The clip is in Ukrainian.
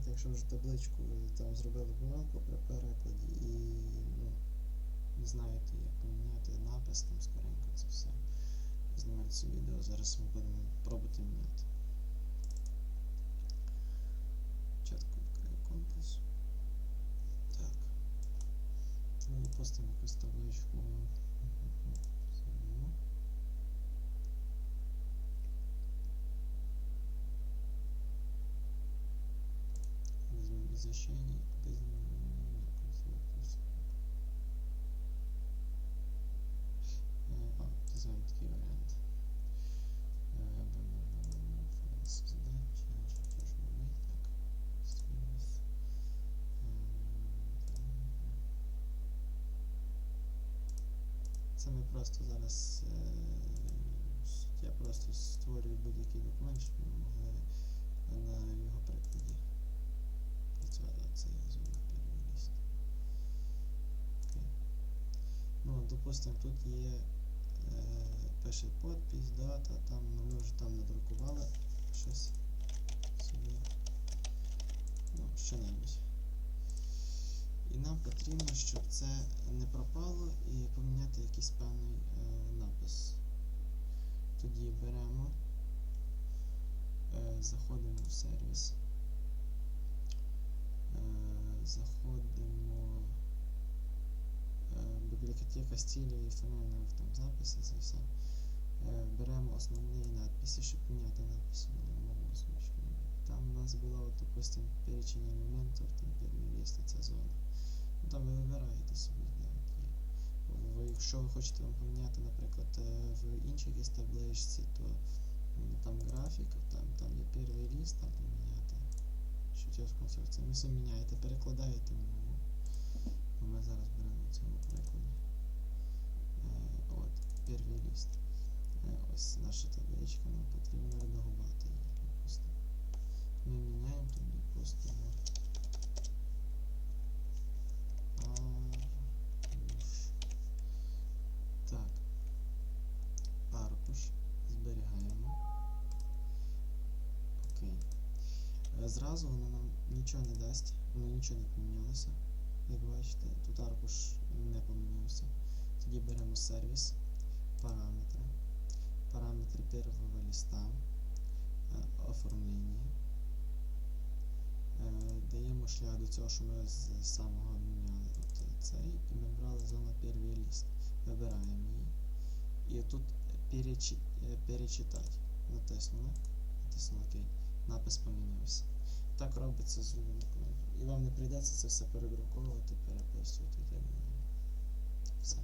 поміняти, якщо вже табличку ви там зробили помилку при перекладі і ну, не знаєте, як поміняти напис там скоренько це все. Знімати це відео, зараз ми будемо пробувати міняти. Спочатку відкрию компас. Так. Ну, запустимо якусь табличку. Змінимо. Возьмем изощрение, без изменения конструкции. Е, А, візьмемо такий варіант. Е, б-б-б-б-б, файл создать, чертеж новий, так, стрілись. Це ми просто зараз е, я просто створюю будь-який документ, щоб ми допустимо, тут є е, пише подпись, дата, там ну, ми вже там надрукували щось собі. Ну, що-небудь. І нам потрібно, щоб це не пропало і поміняти якийсь певний е, напис. Тоді беремо, е, заходимо в сервіс, е, заходимо бібліотека стилю і встановлюємо там записи, це все. Е, беремо основні надписи, щоб міняти надписи озвучку. Там у нас було, от, допустим, перечень елементів, там перший ця зона. Ну, там ви вибираєте собі, є. Ви, якщо ви хочете вам поміняти, наприклад, е, в якійсь табличці, то там графіка, там, там є перший ліст, там поміняти. Що в конструкції. Ви все міняєте, перекладаєте в мову. Ну, Ми зараз беремо в цьому прикладі. Е, от, перший ліст. Е, наша табличка, нам потрібно редагувати її, допустимо. Ми міняємо допустимо. Аркуш. Так. Аркуш. Зберігаємо. Окей. Е, Зразу воно нам нічого не дасть, воно нічого не помінялося. Як бачите, тут аркуш не помінявся. Тоді беремо сервіс, листа, е, оформління. Е, даємо шлях до цього, що ми з самого міняли от цей, і ми брали зону перший лист. Вибираємо її. І тут перечи, е, перечитати. Натиснули. Натиснули ОК. Напис помінився. Так робиться з документом. І вам не прийдеться це все перегруковувати, переписувати. Все.